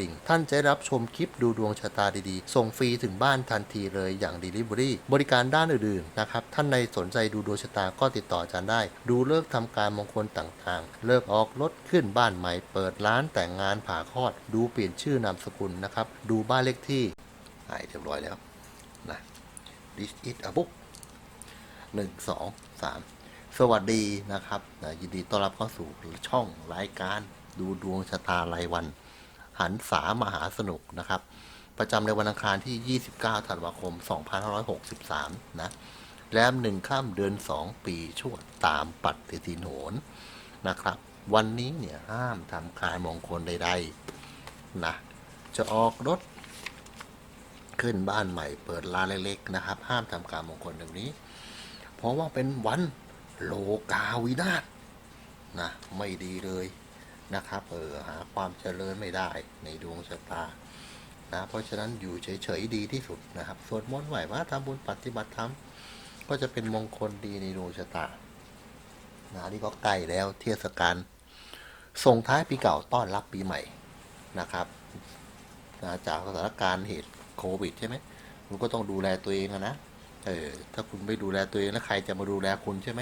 ิ่งท่านจะได้รับชมคลิปดูดวงชะตาดีๆ ส่งฟรีถึงบ้านทันทีเลยอย่าง Delivery บริการด้านอื่นๆนะครับท่านในสนใจดูดวงชะตาก็ติดต่ออาจารย์ได้ ดูเลิกษ์ทำการมงคลต่างๆ เลิกออกรถขึ้นบ้านใหม่ เปิดร้านแต่งงานผ่าคลอด ดูเปลี่ยนชื่อนามสกุลนะครับดูบ้านเลขที่หายเรียบร้อยแล้วนะ This is a book หนึ่งสองสามสวัสดีนะครับนะยินดีต้อนรับเข้าสู่ช่องรายการดูดวงชะตารายวัน หันษามหาสนุกนะครับ ประจำในวันอังคารที่ 29 ธันวาคม 2563 นะ แรมหนึ่งข้ามเดือน 2 ปีชวดตามปฏิทินโหนนะครับ วันนี้เนี่ยห้ามทำการมงคลใดๆนะ จะออกรถขึ้นบ้านใหม่เปิดร้านเล็กๆนะครับ ห้ามทำการมงคลแบบนี้ เพราะว่าเป็นวันโลกาวินาศนะ ไม่ดีเลย นะครับ เออหาความเจริญไม่ได้ในดวงชะตานะเพราะฉะนั้นอยู่เฉยๆดีที่สุดนะครับสวดมนต์ไหว้พระทำบุญปฏิบัติธรรมก็จะเป็นมงคลดีในดวงชะตานะนี่ก็ใกล้แล้วเทศกาลส่งท้ายปีเก่าต้อนรับปีใหม่นะครับนะจากสถานการณ์เหตุโควิดใช่ไหมคุณก็ต้องดูแลตัวเองอะนะเออถ้าคุณไม่ดูแลตัวเองแล้วใครจะมาดูแลคุณใช่ไหม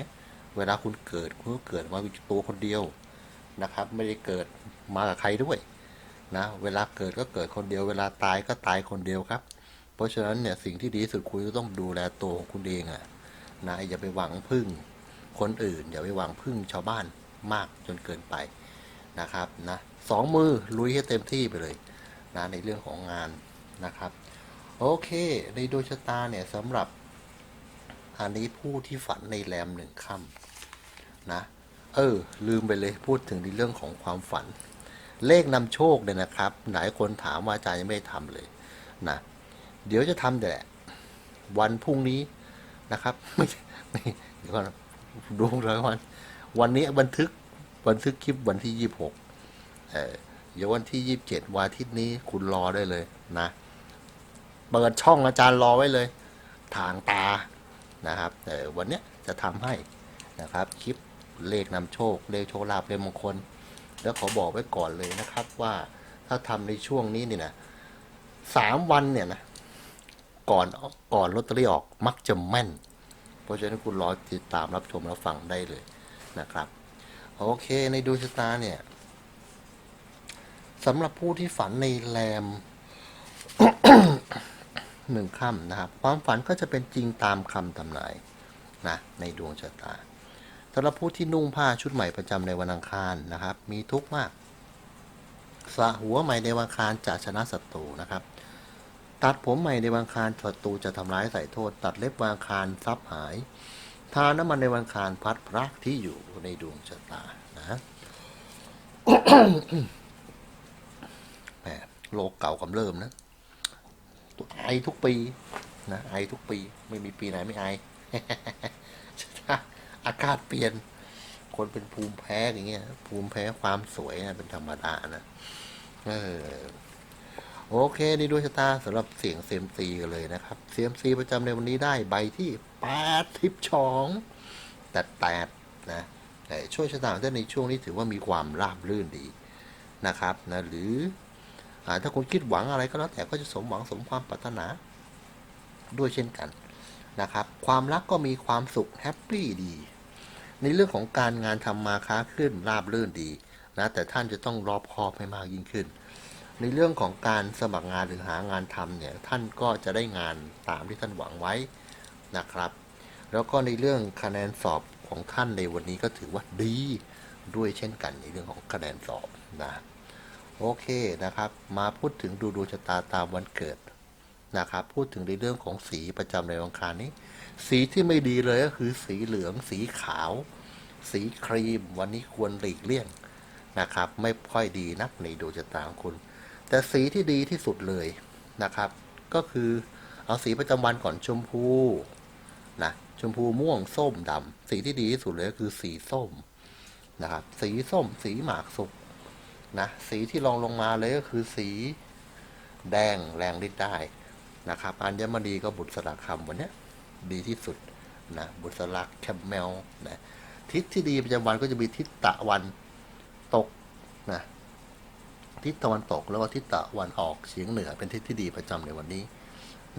เวลาคุณเกิดคุณก็เกิดมาเป็นตัวคนเดียว นะครับ ไม่ได้เกิดมากับใครด้วยนะเวลาเกิดก็เกิดคนเดียว เวลาตายก็ตายคนเดียวครับ เพราะฉะนั้นเนี่ยสิ่งที่ดีที่สุดคุณก็ต้องดูแลตัวของคุณเองอะนะอย่าไปหวังพึ่งคนอื่น อย่าไปหวังพึ่งชาวบ้านมากจนเกินไปนะครับนะสองมือลุยให้เต็มที่ไปเลยนะในเรื่องของงานนะครับโอเค ในดวงชะตาเนี่ยสำหรับอันนี้ผู้ที่ฝันในแรมหนึ่งค่ำนะ เออ ลืมไปเลยพูดถึงในเรื่องของความฝัน เลขนำโชคเนี่ยนะครับ หลายคนถามว่าอาจารย์ยังไม่ได้ทำเลยนะเดี๋ยวจะทำแต่วันพรุ่งนี้นะครับ ไม่ไม่เดี๋ยวก่อนนะดูเลยวัน วันนี้บันทึกบันทึกคลิปวันที่ยี่หกเออเดี๋ยววันที่ยี่สิบเจ็ดวันอาทิตย์นี้คุณรอได้เลยนะเปิดช่องอาจารย์รอไว้เลย ทางตานะครับแต่วันเนี้ยจะทำให้นะครับคลิป เลขนำโชค เลขโชคลาภเลขมงคล แล้วขอบอกไว้ก่อนเลยนะครับว่าถ้าทำในช่วงนี้นี่นะสามวันเนี่ยนะก่อนก่อนลอตเตอรี่ออกมักจะแม่น เพราะฉะนั้นคุณรอติดตามรับชมรับฟังได้เลยนะครับ โอเคในดวงชะตาเนี่ยสำหรับผู้ที่ฝันในแรมหนึ่งค่ำนะครับ ความฝันก็จะเป็นจริงตามคำทำนายนะในดวงชะตา สำหรับผู้ที่นุ่งผ้าชุดใหม่ประจำในวันอังคารนะครับ มีทุกข์มากสระหัวใหม่ในวันอังคารจะชนะศัตรูนะครับ ตัดผมใหม่ในวันอังคารศัตรูจะทำร้ายใส่โทษ ตัดเล็บวันอังคารทรัพย์หาย ทาน้ำมันในวันอังคารพัดพรักที่อยู่ในดวงชะตานะแหมโลกเก่ากำเริบนะไอทุกปีนะไอทุกปีไม่มีปีไหนไม่ไอ อากาศเปลี่ยน คนเป็นภูมิแพ้อย่างเงี้ย ภูมิแพ้ความสวยนะเป็นธรรมดานะเออโอเคในดวงชะตาสำหรับเสียงเซมซีกันเลยนะครับเสียมซีประจำในวันนี้ได้ใบที่แปดทิปชองแต่แปดนะแต่ช่วยชะตาท่านในช่วงนี้ถือว่ามีความราบรื่นดีนะครับนะหรืออถ้าคุณคิดหวังอะไรก็แล้วแต่ก็จะสมหวังสมความปรารถนา ด้วยเช่นกันนะครับ ความรักก็มีความสุขแฮปปี้ดี ในเรื่องของการงานทำมาค้าขึ้นราบรื่นดีนะแต่ท่านจะต้องรอบคอบให้มากยิ่งขึ้น ในเรื่องของการสมัครงานหรือหางานทำเนี่ยท่านก็จะได้งานตามที่ท่านหวังไว้นะครับ แล้วก็ในเรื่องคะแนนสอบของท่านในวันนี้ก็ถือว่าดีด้วยเช่นกันในเรื่องของคะแนนสอบนะโอเคนะครับ มาพูดถึงดูดวงชะตาตามวันเกิด นะครับพูดถึงในเรื่องของสีประจำในวันอังคารนี้ สีที่ไม่ดีเลยก็คือสีเหลือง สีขาว สีครีม วันนี้ควรหลีกเลี่ยงนะครับ ไม่ค่อยดีนักในดวงชะตาของคุณ แต่สีที่ดีที่สุดเลยนะครับ ก็คือเอาสีประจำวันก่อนชมพูนะชมพูม่วงส้มดำสีที่ดีที่สุดเลยก็คือสีส้มนะครับ สีส้ม สีหมากสุกนะสีที่รองลงมาเลยก็คือสีแดงแรงฤทธิ์ได้ นะครับอัญมณีก็บุตรสลักคำวันนี้ดีที่สุดนะบุตรสลักแคมเมลนะทิศที่ดีประจำวันก็จะมีทิศตะวันตกนะทิศตะวันตกแล้วก็ทิศตะวันออกเฉียงเหนือเป็นทิศที่ดีประจำในวันนี้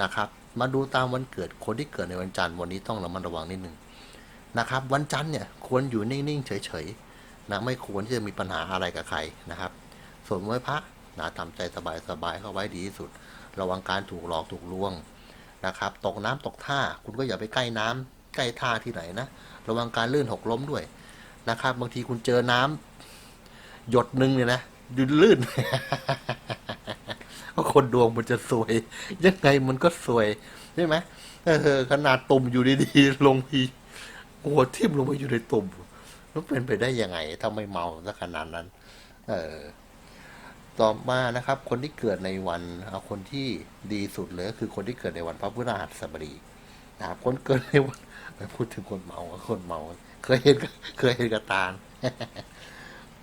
นะครับ มาดูตามวันเกิดคนที่เกิดในวันจันทร์วันนี้ต้องระมัดระวังนิดนึงนะครับ วันจันทร์เนี่ยควรอยู่นิ่งๆเฉยๆนะไม่ควรที่จะมีปัญหาอะไรกับใครนะครับส่วนไหว้พระนะทำใจสบายๆเข้าไว้ดีที่สุด ระวังการถูกหลอกถูกลวงนะครับตกน้ำตกท่าคุณก็อย่าไปใกล้น้ำใกล้ท่าที่ไหนนะ ระวังการลื่นหกล้มด้วยนะครับ บางทีคุณเจอน้ำหยดหนึ่งเนี่ยนะยืนลื่นเพราะคนดวงมันจะสวย ยังไงมันก็สวยใช่ไหมเออขนาดตุ่มอยู่ดีๆลงพีหัวทิ่มลงไปอยู่ในตุ่มแล้วเป็นไปได้ยังไง ถ้าไม่เมาสักขนาดนั้น เออ ต่อมานะครับ คนที่เกิดในวันเอาคนที่ดีสุดเลยก็คือคนที่เกิดในวันพระพฤหัสบดีนะครับคนเกิดในวันไม่พูดถึงคนเมาคนเมา เคยเห็นเคยเห็นกระตาล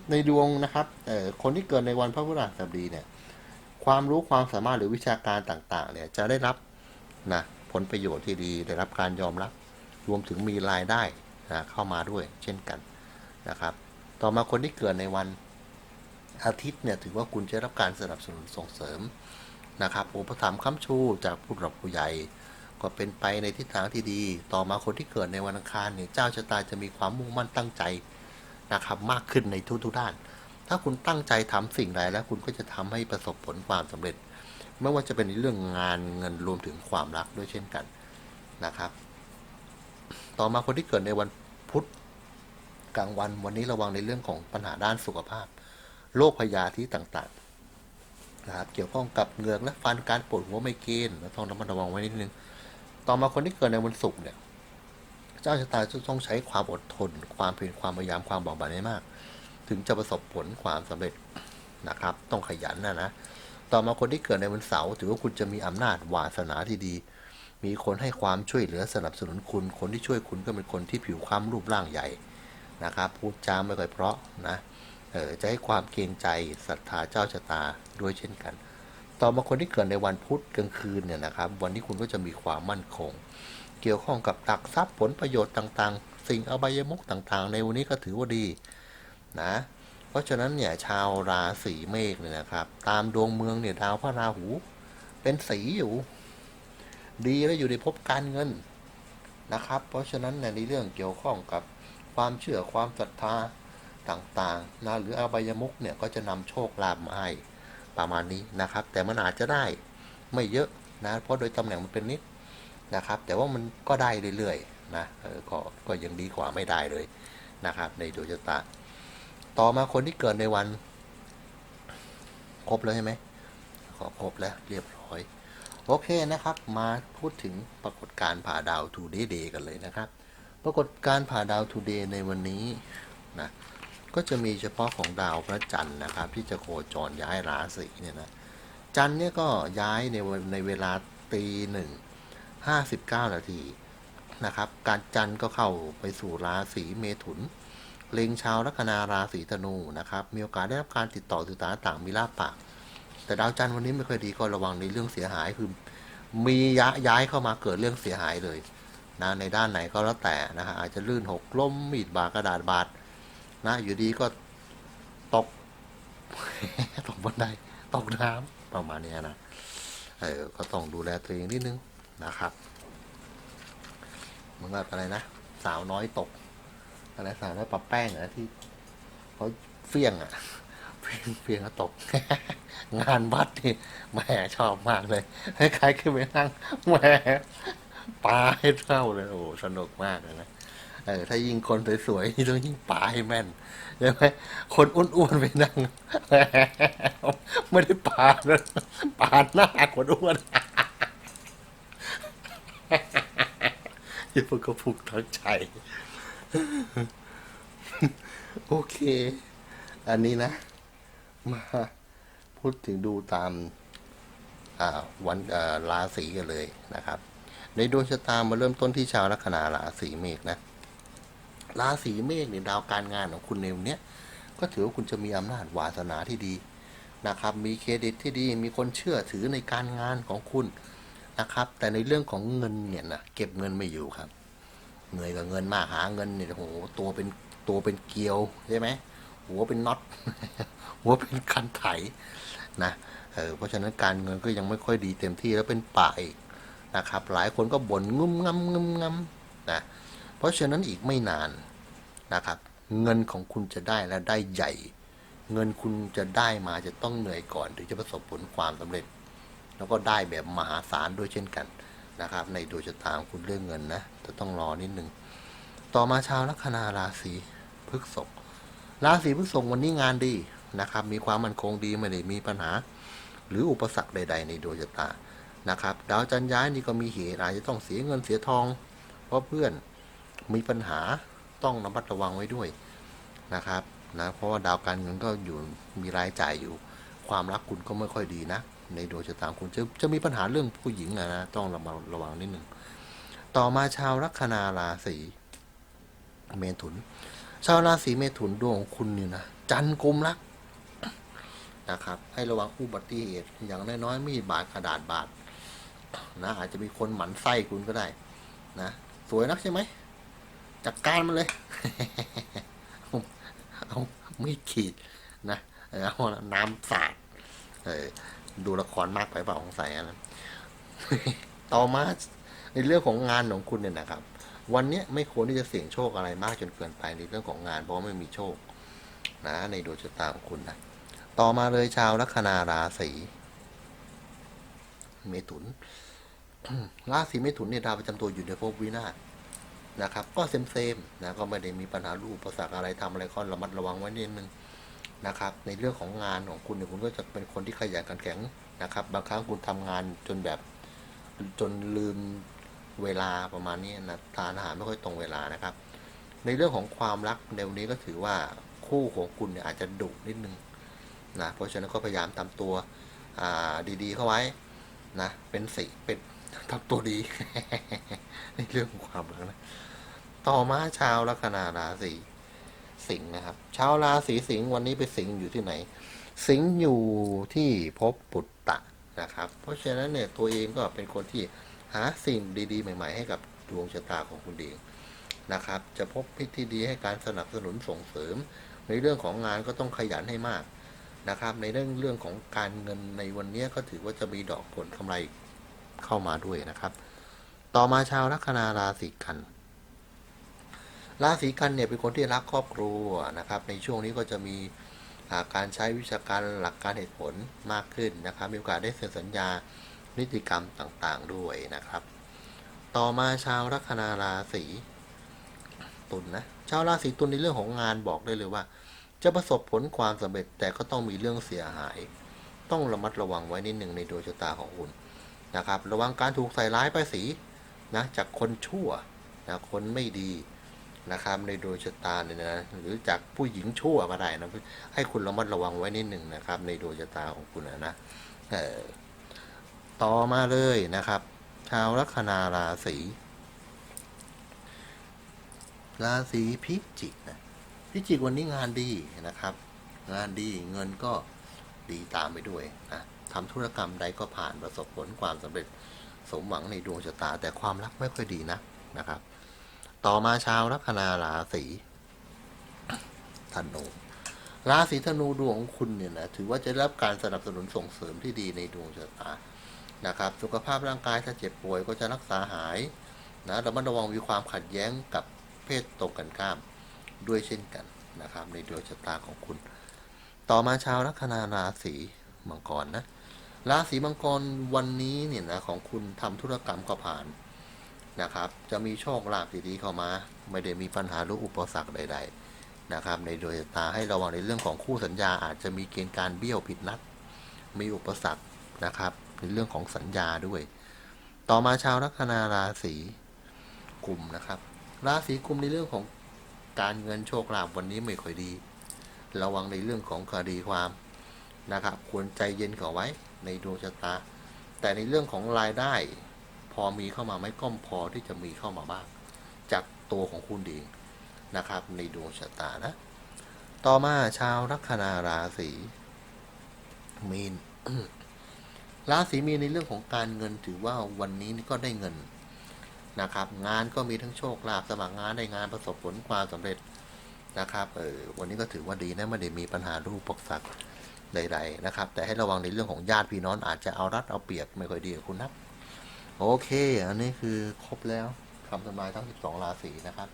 ในดวงนะครับเอ่อคนที่เกิดในวันพระพฤหัสบดีเนี่ย ความรู้ความสามารถหรือวิชาการต่างๆ เนี่ย จะได้รับนะผลประโยชน์ที่ดีได้รับการยอมรับ รวมถึงมีรายได้นะเข้ามาด้วยเช่นกันนะครับ ต่อมาคนที่เกิดในวัน อาทิตย์เนี่ยถือว่าคุณจะรับการสนับสนุนส่งเสริมนะครับอุปถัมภ์ค้ำชูจากผู้หลักผู้ใหญ่ก็เป็นไปในทิศทางที่ดี ต่อมาคนที่เกิดในวันอังคารเนี่ยเจ้าชะตาจะมีความมุ่งมั่นตั้งใจนะครับมากขึ้นในทุกๆด้าน ถ้าคุณตั้งใจทำสิ่งใดแล้วคุณก็จะทำให้ประสบผลความสำเร็จ ไม่ว่าจะเป็นในเรื่องงานเงินรวมถึงความรักด้วยเช่นกันนะครับ ต่อมาคนที่เกิดในวันพุธกลางวันวันนี้ระวังในเรื่องของปัญหาด้านสุขภาพ โรคพยาธิต่างๆนะครับเกี่ยวข้องกับเหงือกและฟันการปวดหัวไมเกรนต้องระมัดระวังไว้นิดนึง ต่อมาคนที่เกิดในวันศุกร์เนี่ยเจ้าชะตาจะต้องใช้ความอดทน ความเพียรความพยายามความบอกบันให้มาก ถึงจะประสบผลความสำเร็จนะครับ ต้องขยันนะนะต่อมาคนที่เกิดในวันเสาร์ถือว่าคุณจะมีอำนาจวาสนาที่ดี มีคนให้ความช่วยเหลือสนับสนุนคุณ คนที่ช่วยคุณก็เป็นคนที่ผิวคล้ำรูปร่างใหญ่นะครับ พูดจาไม่ค่อยเพราะนะ จะให้ความเกรงใจศรัทธาเจ้าชะตาด้วยเช่นกัน ต่อมาคนที่เกิดในวันพุธกลางคืนเนี่ยนะครับ วันนี้คุณก็จะมีความมั่นคง เกี่ยวข้องกับตักทรัพย์ผลประโยชน์ต่างๆ สิ่งอบายมุขต่างๆ ในวันนี้ก็ถือว่าดีนะ เพราะฉะนั้นเนี่ยชาวราศีเมษเนี่ยนะครับ ตามดวงเมืองเนี่ยดาวพระราหู เป็นสีอยู่ ดีและอยู่ในภพการเงินนะครับ เพราะฉะนั้นในเรื่องเกี่ยวข้องกับความเชื่อความศรัทธา ต่างๆนะหรืออบายมุขเนี่ยก็จะนำโชคลาภมาให้ประมาณนี้นะครับ แต่มันอาจจะได้ไม่เยอะนะเพราะโดยตำแหน่งมันเป็นนิดนะครับ แต่ว่ามันก็ได้เรื่อยๆนะก็ก็ยังดีกว่าไม่ได้เลยนะครับ ในดวงชะตาต่อมาคนที่เกิดในวัน ครบแล้วใช่ไหมขอครบแล้วเรียบร้อย โอเคนะครับ มาพูดถึงปรากฏการณ์ผ่าดาว Today Day กันเลยนะครับ ปรากฏการณ์ผ่าดาว Today ในวันนี้นะ ก็จะมีเฉพาะของดาวพระจันทร์นะครับ ที่จะโคจรย้ายราศีเนี่ยนะจันทร์เนี่ยก็ย้ายในวันในเวลาตีหนึ่ง59นาทีนะครับ การจันทร์ก็เข้าไปสู่ราศีเมถุน เล็งชาวลัคนาราศีธนูนะครับ มีโอกาสได้รับการติดต่อสื่อสารต่างมีลาบปาก แต่ดาวจันทร์วันนี้ไม่ค่อยดีก็ระวังในเรื่องเสียหายคือ มียะย้ายเข้ามาเกิดเรื่องเสียหายเลยนะในด้านไหนก็แล้วแต่นะฮะอาจจะลื่นหกล้มมีดบาดกระดาษบาด นะอยู่ดีก็ตกตกบันไดตกน้ำประมาณนี้นะเออก็ต้องดูแลตัวเองนิดนึงนะครับเหมือนกับอะไรนะสาวน้อยตกอะไรสาวน้อยปรับแป้งอะที่เขาเฟี้ยงอะเฟี้ยงเฟี้ยงแล้วตก งานวัดนี่แหมชอบมากเลยให้ใครขึ้นไปนั่งแหมปาให้เท่าเลยโอ้สนุกมากเลยนะ เออถ้ายิงคนสวยๆนี่ต้องยิงปาให้แม่นใช่ไหมคนอ้วนๆไปนั่งไม่ได้ปาดนะปาหน้าคนอ้วนอย่าเพิ่งกระพุกทั้งใจโอเค อันนี้นะ มาพูดถึงดูตามอ่าวันราศีกันเลยนะครับ ในดวงชะตามาเริ่มต้นที่ชาวลัคนาราศีเมษนะ ราศีเมษเนี่ยดาวการงานของคุณในวันเนี้ยก็ถือว่าคุณจะมีอำนาจวาสนาที่ดีนะครับ มีเครดิตที่ดี มีคนเชื่อถือในการงานของคุณนะครับ แต่ในเรื่องของเงินเนี่ยนะเก็บเงินไม่อยู่ครับเหนื่อยกับเงินมากหาเงินเนี่ยโอ้โหตัวเป็นตัวเป็นเกลียวใช่ไหมหัวเป็นน็อตหัวเป็นคันไถนะเออเพราะฉะนั้นการเงินก็ยังไม่ค่อยดีเต็มที่แล้วเป็นป่าอีกนะครับ หลายคนก็บ่นงุ้มงำงุ้มงำนะเพราะฉะนั้นอีกไม่นาน นะครับ เงินของคุณจะได้และได้ใหญ่ เงินคุณจะได้มาจะต้องเหนื่อยก่อนถึงจะประสบผลความสำเร็จ แล้วก็ได้แบบมหาศาลด้วยเช่นกันนะครับ ในดวงชะตาของคุณเรื่องเงินนะจะต้องรอนิดนึงต่อมาชาวลัคนาราศีพฤษภราศีพฤษภวันนี้งานดีนะครับ มีความมั่นคงดีไม่ได้มีปัญหา หรืออุปสรรคใด ๆ ในดวงชะตานะครับ ดาวจันย้ายนี่ก็มีเหตุอาจจะต้องเสียเงินเสียทอง เพราะเพื่อนมีปัญหา ต้องระมัดระวังไว้ด้วยนะครับนะเพราะว่าดาวการเงินก็อยู่มีรายจ่ายอยู่ ความรักคุณก็ไม่ค่อยดีนะ ในดวงชะตาคุณจะจะมีปัญหาเรื่องผู้หญิงนะนะต้องระมัดระวังนิดนึงต่อมาชาวลัคนาราศีเมถุน ชาวราศีเมถุนดวงของคุณนี่นะจันทร์กลมรักนะครับให้ระวังอุบัติเหตุอย่างน้อยๆมีบาดกระดาษบาดนะอาจจะมีคนหมันไส้คุณก็ได้นะสวยนักใช่ไหม จัดการมันเลย เอาไม่ขีดนะเอาน้ำสาดเออดูละครมากไปเปล่าของใส่อันนั้นต่อมาในเรื่องของงานของคุณเนี่ยนะครับ วันนี้ไม่ควรที่จะเสี่ยงโชคอะไรมากจนเกินไปในเรื่องของงาน เพราะไม่มีโชค นะ ในดวงชะตาของคุณนะต่อมาเลยชาวลัคนาราศีเมถุนราศีเมถุนเนี่ยดาวประจำตัวอยู่ในภพวินาศ นะครับ ก็เซมเซมๆนะก็ไม่ได้มีปัญหารูปอุปสรรคอะไรทำอะไรก็ระมัดระวังไว้นิดนึงนะครับ ในเรื่องของงานของคุณเนี่ยคุณก็จะเป็นคนที่ขยันขันแข็งนะครับ บางครั้งคุณทำงานจนแบบจนลืมเวลาประมาณนี้นะทานอาหารไม่ค่อยตรงเวลานะครับ ในเรื่องของความรักในวันนี้ก็ถือว่าคู่ของคุณเนี่ยอาจจะดุนิดนึงนะเพราะฉะนั้นก็พยายามทำตัวดีๆเข้าไว้นะเป็นสีเป็น ทำตัวดีในเรื่องของความรักนะ ต่อมาชาวลัคนาราศีสิงห์นะครับ ชาวราศีสิงห์วันนี้ไปสิงห์อยู่ที่ไหน สิงห์อยู่ที่ภพปุตตะนะครับ เพราะฉะนั้นเนี่ยตัวเองก็เป็นคนที่หาสิ่งดีๆ ใหม่ ๆ ให้กับดวงชะตาของคุณเองนะครับ จะพบพิธีดีให้การสนับสนุนส่งเสริม ในเรื่องของงานก็ต้องขยันให้มากนะครับ ในเรื่องเรื่องของการเงินในวันนี้ก็ถือว่าจะมีดอกผลกำไร เข้ามาด้วยนะครับ ต่อมาชาวลัคนาราศีกันราศีกันเนี่ยเป็นคนที่รักครอบครัวนะครับ ในช่วงนี้ก็จะมีาการใช้วิชาการหลักการเหตุผลมากขึ้นนะครับ มีโอกาสได้เซ็นสัญญานิติกรรมต่างๆด้วยนะครับ ต่อมาชาวลัคนาราศีตุลนนะชาวราศีตุลในเรื่องของงานบอกได้เลยว่า จะประสบผลความสำเร็จแต่ก็ต้องมีเรื่องเสียหาย ต้องระมัดระวังไว้นิดหนึ่งในดวงชะตาของคุณ นะครับระวังการถูกใส่ร้ายป้ายสีนะจากคนชั่วนะคนไม่ดีนะครับในดวงชะตาเนี่ยนะหรือจากผู้หญิงชั่วก็ได้นะให้คุณระมัดระวังไว้นิดหนึ่งนะครับ ในดวงชะตาของคุณนะนะเออต่อมาเลยนะครับ ชาวลัคนาราศีราศีพิจิกนะพิจิกวันนี้งานดีนะครับ งานดีเงินก็ดีตามไปด้วยนะ ทำธุรกรรมใดก็ผ่านประสบผลความสำเร็จสมหวังในดวงชะตา แต่ความรักไม่ค่อยดีนะนะครับ ต่อมาชาวลัคนาราศีธนูราศีธนูดวงของคุณเนี่ยนะถือว่าจะได้รับการสนับสนุนส่งเสริมที่ดีในดวงชะตานะครับ สุขภาพร่างกายถ้าเจ็บป่วยก็จะรักษาหายนะระมัดระวังมีความขัดแย้งกับเพศตรงกันข้ามด้วยเช่นกันนะครับ ในดวงชะตาของคุณ ต่อมาชาวลัคนาราศีมังกรนะ ราศีมังกรวันนี้เนี่ยนะของคุณทำธุรกรรมก็ผ่านนะครับ จะมีโชคลาภดีๆเข้ามา ไม่ได้มีปัญหาหรืออุปสรรคใด ๆนะครับ ในดวงชะตาให้ระวังในเรื่องของคู่สัญญาอาจจะมีเกณฑ์การเบี้ยวผิดนัด มีอุปสรรคนะครับ ในเรื่องของสัญญาด้วย ต่อมาชาวลัคนาราศีกุมนะครับ ราศีกุมในเรื่องของการเงินโชคลาภวันนี้ไม่ค่อยดี ระวังในเรื่องของคดีความนะครับ ควรใจเย็นก่อนไว้ ในดวงชะตา แต่ในเรื่องของรายได้ พอมีเข้ามาไม่ก็พอที่จะมีเข้ามาบ้าง จากตัวของคุณเองนะครับ ในดวงชะตานะ ต่อมาชาวลัคนาราศีมีนราศีมีนในเรื่องของการเงินถือว่าวันนี้ก็ได้เงินนะครับ งานก็มีทั้งโชคลาภสมัครงานได้งานประสบผลความสำเร็จนะครับเออวันนี้ก็ถือว่าดีนะไม่ได้มีปัญหารูปปกสัก ใด ๆ นะครับ แต่ให้ระวังในเรื่องของญาติพี่น้องอาจจะเอารัดเอาเปรียบไม่ค่อยดีกับคุณนักโอเค อันนี้คือครบแล้วคำทำนายทั้ง 12 ราศีนะครับ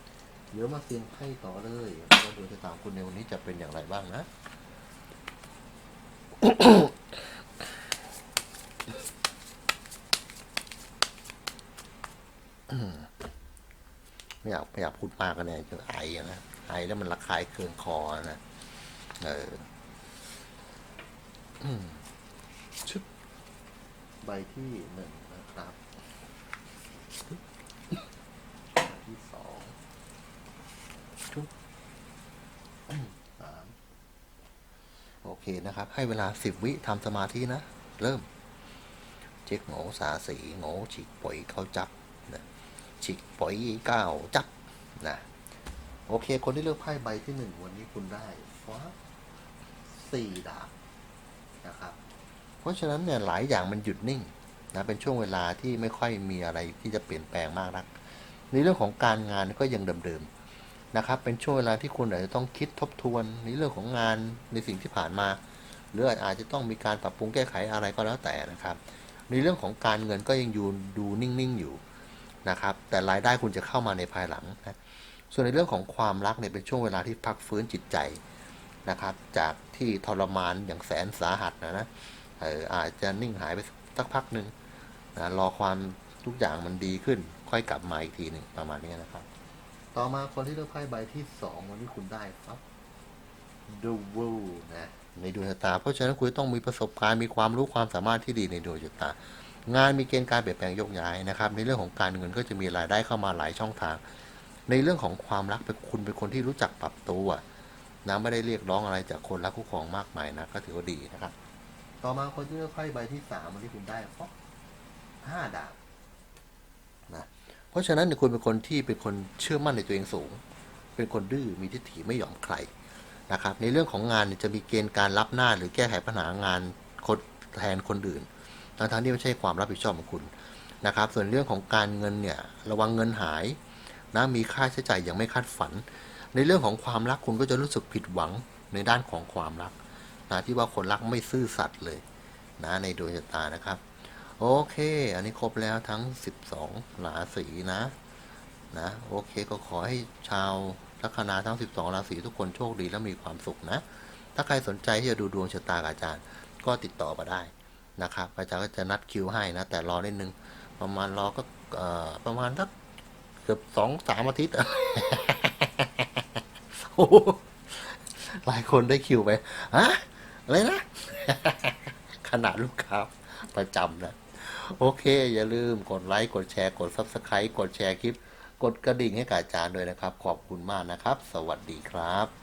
เดี๋ยวมาเสี่ยงไพ่ต่อเลยว่าดวงชะตาของคุณในวันนี้จะเป็นอย่างไรบ้างนะไม่อยากไม่อยากพูดมากกันเนี่ยจะไออะนะไอแล้วมันระคายเคืองคอนะเออ ชุดใบที่หนึ่งนะครับชุดใบที่สองชุดสามโอเคนะครับ ให้เวลาสิบวิทำสมาธินะ เริ่มเช็คโง่สาสีโง่ฉีกปล่อยเขาจับนะฉีกปล่อยก้าวจับนะโอเค คนที่เลือกไพ่ใบที่หนึ่งวันนี้คุณได้ฟ้าสี่ดาบ นะครับ เพราะฉะนั้นเนี่ยหลายอย่างมันหยุดนิ่งนะเป็นช่วงเวลาที่ไม่ค่อยมีอะไรที่จะเปลี่ยนแปลงมากนัก ในเรื่องของการงานก็ยังเดิมๆนะครับ เป็นช่วงเวลาที่คุณอาจจะต้องคิดทบทวนในเรื่องของงานในสิ่งที่ผ่านมา หรืออาจจะต้องมีการปรับปรุงแก้ไขอะไรก็แล้วแต่นะครับ ในเรื่องของการเงินก็ยังอยู่ดูนิ่งๆอยู่นะครับ แต่รายได้คุณจะเข้ามาในภายหลังนะส่วนในเรื่องของความรักเนี่ยเป็นช่วงเวลาที่พักฟื้นจิตใจ นะครับจากที่ทรมานอย่างแสนสาหัสนะนะเอออาจจะนิ่งหายไปสักพักหนึ่งนะรอความทุกอย่างมันดีขึ้น ค่อยกลับมาอีกทีหนึ่งประมาณนี้นะครับ ต่อมาคนที่เลือกไพ่ใบที่สองวันนี้คุณได้ครับ The World นะในดวงชะตา เพราะฉะนั้นคุณต้องมีประสบการณ์มีความรู้ความสามารถที่ดีในดวงชะตา งานมีเกณฑ์การเปลี่ยนแปลงยกย้ายนะครับ ในเรื่องของการเงินก็จะมีรายได้เข้ามาหลายช่องทาง ในเรื่องของความรักเป็นคุณเป็นคนที่รู้จักปรับตัว นะไม่ได้เรียกร้องอะไรจากคนรักคู่ครองมากมายนะก็ถือว่าดีนะครับ ต่อมาคนที่เลือกไพ่ใบที่สามวันนี้คุณได้ฟอกห้าดาบนะเพราะฉะนั้นเนี่ยคุณเป็นคนที่เป็นคนเชื่อมั่นในตัวเองสูง เป็นคนดื้อมีทิฏฐิไม่ยอมใครนะครับ ในเรื่องของงานเนี่ยจะมีเกณฑ์การรับหน้าหรือแก้ไขปัญหางานคนแทนคนอื่นทั้งทั้งๆที่ไม่ใช่ความรับผิดชอบของคุณนะครับ ส่วนเรื่องของการเงินเนี่ยระวังเงินหายนะมีค่าใช้จ่ายอย่างไม่คาดฝัน ในเรื่องของความรักคุณก็จะรู้สึกผิดหวังในด้านของความรักนะที่ว่าคนรักไม่ซื่อสัตย์เลยนะในดวงชะตานะครับ โอเค อันนี้ครบแล้วทั้ง 12 ราศีนะนะโอเคก็ขอให้ชาวลัคนาทั้ง 12 ราศีทุกคนโชคดีและมีความสุขนะ ถ้าใครสนใจที่จะดูดวงชะตาอาจารย์ ก็ติดต่อมาได้นะครับอาจารย์ก็จะนัดคิวให้นะ แต่รอนิดนึง ประมาณรอก็ประมาณสักเกือบสองสามอาทิตย์ หลายคนได้คิวไปฮะอะไรนะ ขนาดลูกค้าประจำนะ โอเค อย่าลืมกดไลค์ กดแชร์ กด Subscribe กดแชร์คลิป กดกระดิ่งให้กับอาจารย์ด้วยนะครับ ขอบคุณมากนะครับ สวัสดีครับ